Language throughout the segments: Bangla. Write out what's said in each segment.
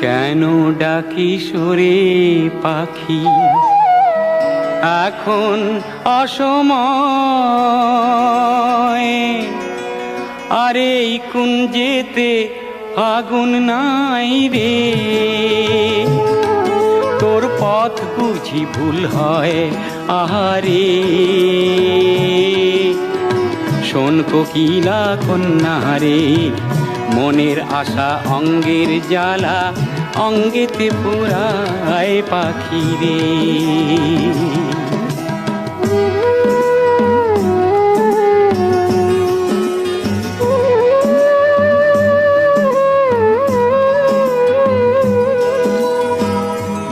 কেন ডাকি সুরে পাখি? এখন অসময়। আরে এই কুঞ্জেতে আগুন নাই রে। তোর পথ বুঝি ভুল হয়, আহারে। শোন কোকিলা কন্যারে মনের আশা অঙ্গের জ্বালা অঙ্গেতে পুরায় পাখি রে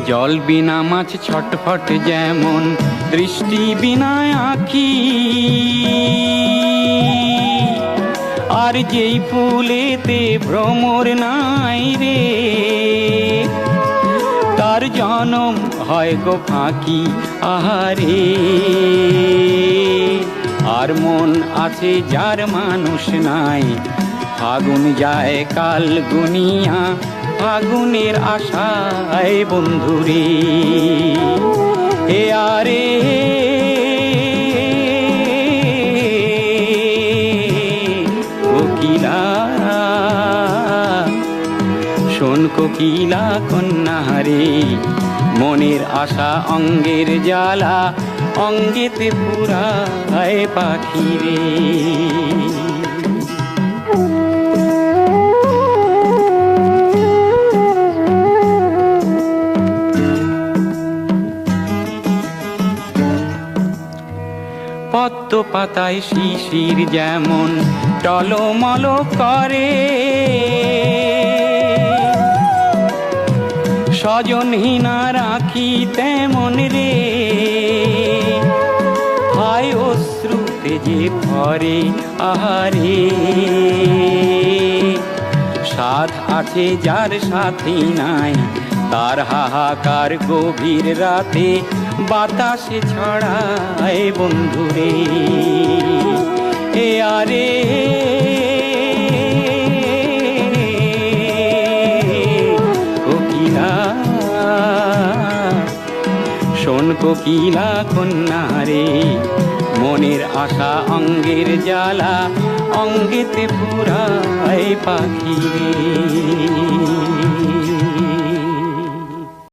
জল বিনা মাছ ছটফট যেমন, দৃষ্টি বিনা আঁখি। আর যেই ফুলেতে ভ্রমর নাই রে, তার জনম হয় গো ফাঁকি আহারে। আর মন আছে যার মানুষ নাই, ফাগুন যায় কাল গুনিয়া, ফাগুনের আশায় বন্ধুরে। কোকিলা শোন কোকিলা মনের আশা অঙ্গের জ্বালা অঙ্গেতে পুরা পাখি রে পদ্ম পাতায় শিশির যেমন টলমল করে। স্বজনহীনা রাখি তেমন রে। হায় অশ্রুতে যে ভরে আহারে। সাধ আছে যার সাথী নাই তার হাহাকার গভীর রাতে বাতাসে ছড়ায় বন্ধুরে। এ আরে, কোকিলা, শোন কোকিলা কন্যারে মনের আশা অঙ্গের জ্বালা অঙ্গেতে পুরায় পাখি রে।